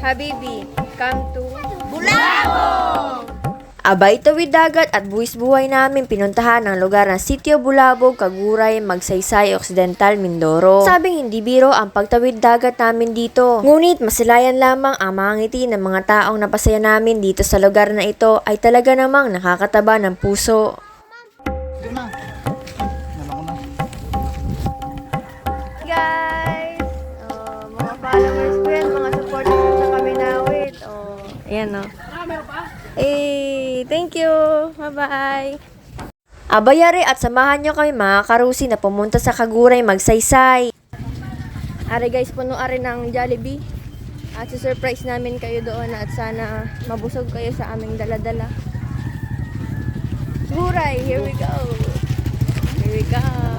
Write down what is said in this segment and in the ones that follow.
Habibi, come to Abay tawid dagat at buwis buhay namin pinuntahan ang lugar ng Sitio Bulabog, Kaguray, Magsaysay, Occidental, Mindoro. Sabing hindi biro ang pagtawid dagat namin dito. Ngunit masilayan lamang ang mga ngiti ng mga taong napasaya namin dito sa lugar na ito ay talaga namang nakakataba ng puso. Ayan oh. Eh, thank you. Bye-bye. Abayari at samahan nyo kami mga karusi na pumunta sa Kaguray magsaysay. Are guys, puno are ng Jollibee. At surprise namin kayo doon at sana mabusog kayo sa aming daladala. Guray, here we go. Here we go.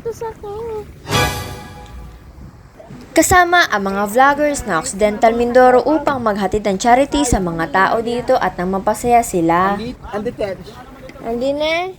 Nakasapatos ako. Kasama ang mga vloggers na Occidental Mindoro upang maghatid ng charity sa mga tao dito at nang mapasaya sila. Andi na.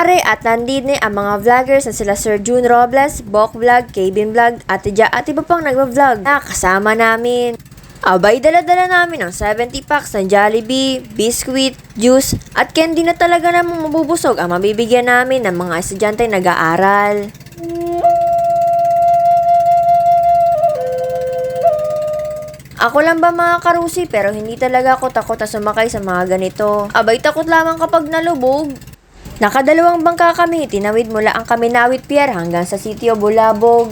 Are at nandito ang mga vloggers na sila Sir June Robles, Bok Vlog, Kevin Vlog, Ate Ja at iba pang nagva-vlog na kasama namin. Abay, dala-dala namin ang 70 packs ng Jollibee, biscuit, juice, at candy na talaga namang mabubusog ang mabibigyan namin ng mga estudyante nag-aaral. Ako lang ba mga karusi pero hindi talaga ako takot na sumakay sa mga ganito. Abay takot lamang kapag nalubog. Nakadalawang bangka kami, tinawid mula ang Kaminawit Pier hanggang sa sitio Bulabog.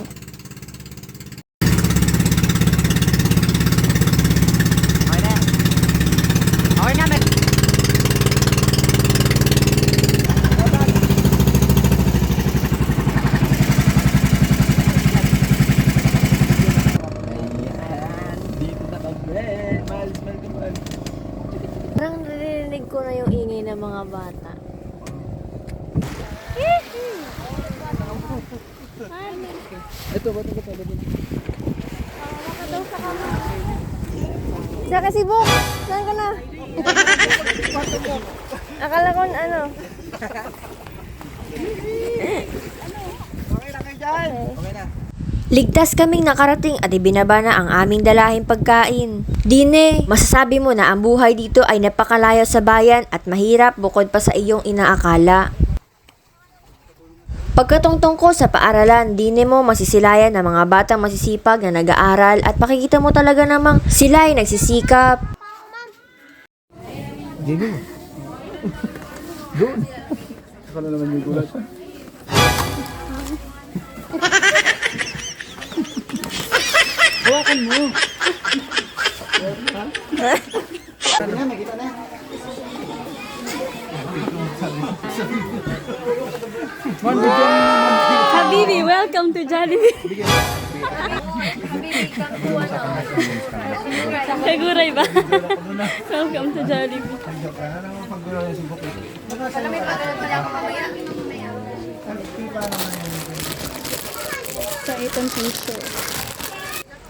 Parang narinig ko na yung ingay ng mga bata. Ito, ba't ito pala din? Saan ka si Bok? Saan ka na? Akala ko ano. Okay na kayo dyan. Okay na. Ligtas kaming nakarating at ibinaba na ang aming dalahing pagkain. Dine, masasabi mo na ang buhay dito ay napakalayo sa bayan at mahirap bukod pa sa iyong inaakala. Pagkatungtong ko sa paaralan, dine mo masisilayan ng mga batang masisipag na nag-aaral at makikita mo talaga namang sila ay nagsisikap. Dino. Doon. Saka na naman yung gulat. Hawakan mo. Ano na, makita na. Man, bigyan mo naman. Habibi, welcome to Jollibee. Kaguray ba? welcome to Jollibee. Sa itong t-shirt.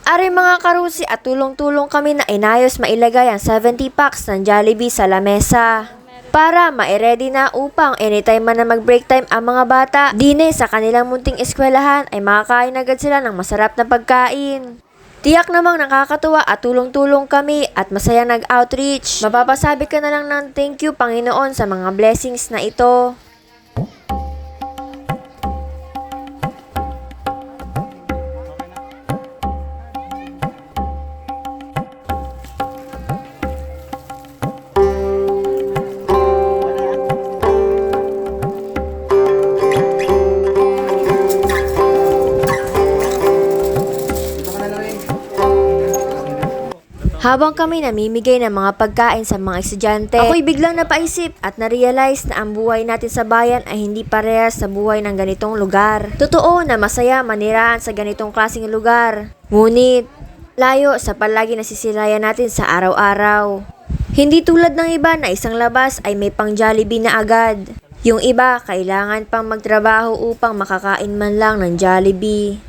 Ari mga karusi at tulong-tulong kami na inayos mailagay ang 70 packs ng Jollibee sa lamesa. Para ma-ready na upang anytime man na mag-break time ang mga bata, dine sa kanilang munting eskwelahan ay makakain agad sila ng masarap na pagkain. Tiyak namang nakakatuwa at tulong-tulong kami at masaya nag-outreach. Mapapasabi ka na lang ng thank you Panginoon sa mga blessings na ito. Habang kami namimigay ng mga pagkain sa mga estudyante, ako'y biglang napaisip at na-realize na ang buhay natin sa bayan ay hindi parehas sa buhay ng ganitong lugar. Totoo na masaya maniraan sa ganitong klaseng lugar. Ngunit, layo sa palagi nasisilayan natin sa araw-araw. Hindi tulad ng iba na isang labas ay may pang Jollibee na agad. Yung iba, kailangan pang magtrabaho upang makakain man lang ng Jollibee.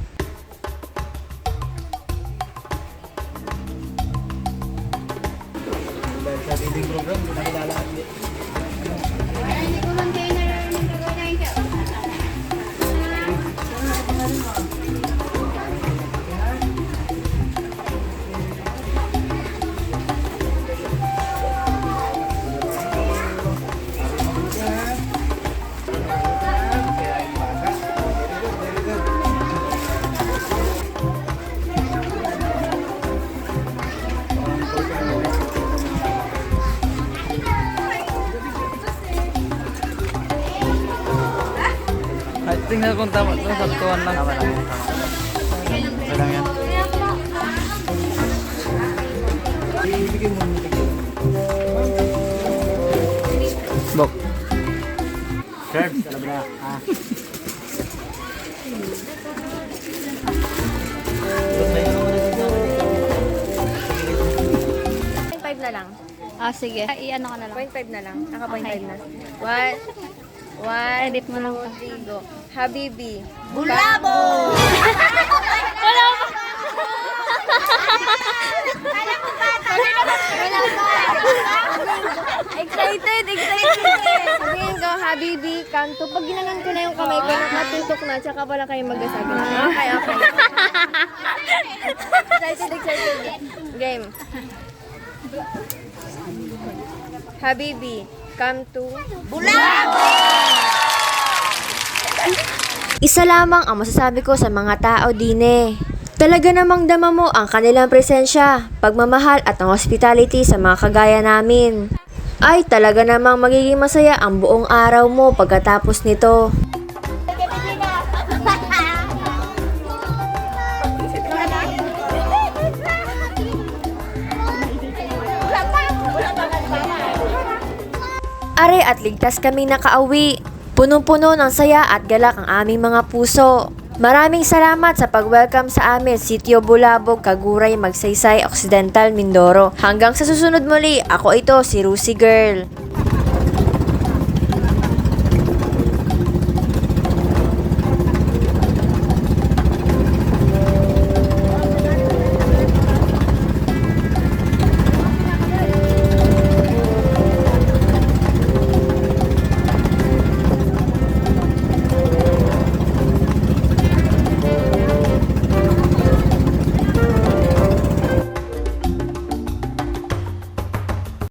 Feeding program, hindi nakilala kami. Ay, tingnan kung tama. Ito, saktuhan lang. Tama lang. Tama lang yan. Ibigay mo yung Bok. Serve, talabra. Ah. Point five na lang. Ah, sige. I-ano ka na lang. Point five na lang. Naka point five na. One, one, Edit mo lang. two, three, go. Habibi. Excited, excited. Sabihin ko, Habibi, kanto. Pag ginanon ko na yung kamay ko, natutok na, tsaka wala kayong magsasabi. Okay, okay. excited, excited. Game. Habibi, come to Isa lamang ang masasabi ko sa mga tao din eh. Talaga namang dama mo ang kanilang presensya, pagmamahal at ang hospitality sa mga kagaya namin. Ay talaga namang magiging masaya ang buong araw mo pagkatapos nito. Are at ligtas kami nakauwi. Punong-puno ng saya at galak ang aming mga puso. Maraming salamat sa pag-welcome sa amin, Sitio Bulabog, Kaguray, Magsaysay, Occidental, Mindoro. Hanggang sa susunod muli, ako ito, si Rusi Girl.